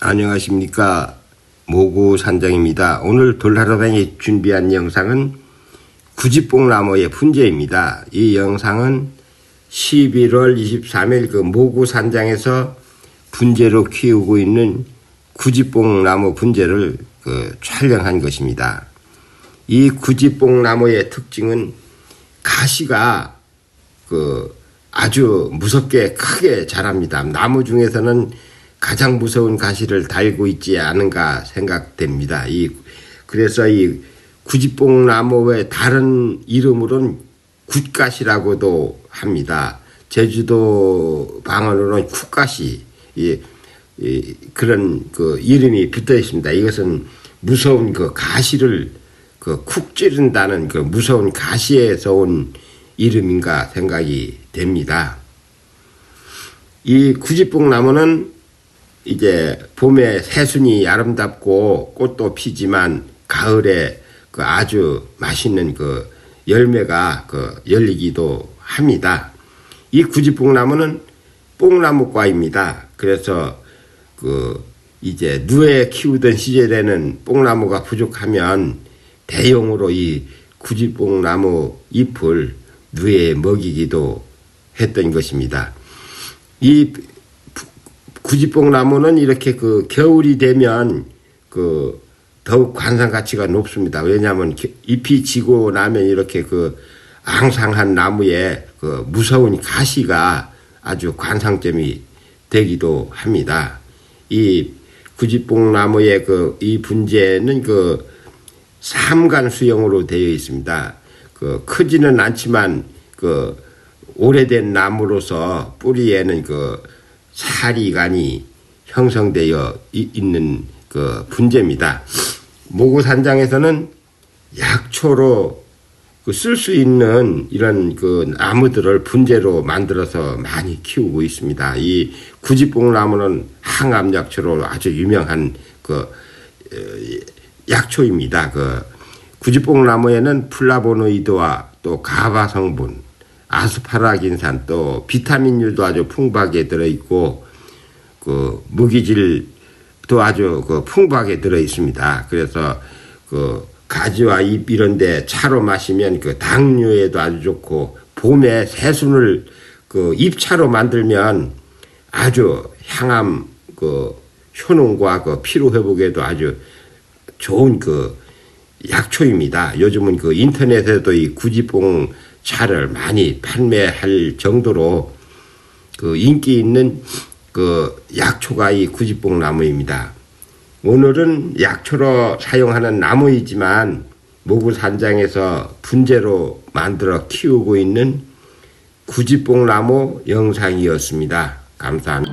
안녕하십니까 모구 산장입니다. 오늘 돌하루뱅이 준비한 영상은 구지뽕나무의 분재입니다. 이 영상은 11월 23일 그 모구 산장에서 분재로 키우고 있는 구지뽕 나무 분재를 그 촬영한 것입니다. 이 구지뽕 나무의 특징은 가시가 그 아주 무섭게 크게 자랍니다. 나무 중에서는 가장 무서운 가시를 달고 있지 않은가 생각됩니다. 이 그래서 이 구지뽕 나무의 다른 이름으로는 굿가시라고도 합니다. 제주도 방언으로는 쿡가시 이, 이 그런 그 이름이 붙어 있습니다. 이것은 무서운 그 가시를 그 쿡 찌른다는 그 무서운 가시에서 온 이름인가 생각이 됩니다. 이 구지뽕 나무는 이제 봄에 새순이 아름답고 꽃도 피지만 가을에 그 아주 맛있는 그 열매가 그 열리기도 합니다. 이 구지뽕나무는 뽕나무과입니다. 그래서 그 이제 누에 키우던 시절에는 뽕나무가 부족하면 대용으로 이 구지뽕나무 잎을 누에 먹이기도 했던 것입니다. 이 구지뽕나무는 이렇게 그 겨울이 되면 그 더욱 관상 가치가 높습니다. 왜냐하면 잎이 지고 나면 이렇게 그 앙상한 나무에 그 무서운 가시가 아주 관상점이 되기도 합니다. 이 구지뽕 나무의 그 이 분재는 그 삼간 수형으로 되어 있습니다. 그 크지는 않지만 그 오래된 나무로서 뿌리에는 그 사리간이 형성되어 있는 그 분재입니다. 모구산장에서는 약초로 그 쓸 수 있는 이런 그 나무들을 분재로 만들어서 많이 키우고 있습니다. 이 구지뽕 나무는 항암 약초로 아주 유명한 그 약초입니다. 그 구지뽕 나무에는 플라보노이드와 또 가바 성분, 아스파라긴산 또 비타민류도 아주 풍부하게 들어있고 그 무기질도 아주 그 풍부하게 들어 있습니다. 그래서 그 가지와 잎 이런데 차로 마시면 그 당뇨에도 아주 좋고 봄에 새순을 그 잎차로 만들면 아주 향암 그 효능과 그 피로 회복에도 아주 좋은 그 약초입니다. 요즘은 그 인터넷에도 이 구지뽕 차를 많이 판매할 정도로 그 인기 있는 그 약초가 이 구지뽕 나무입니다. 오늘은 약초로 사용하는 나무이지만 모구 산장에서 분재로 만들어 키우고 있는 구지뽕 나무 영상이었습니다. 감사합니다.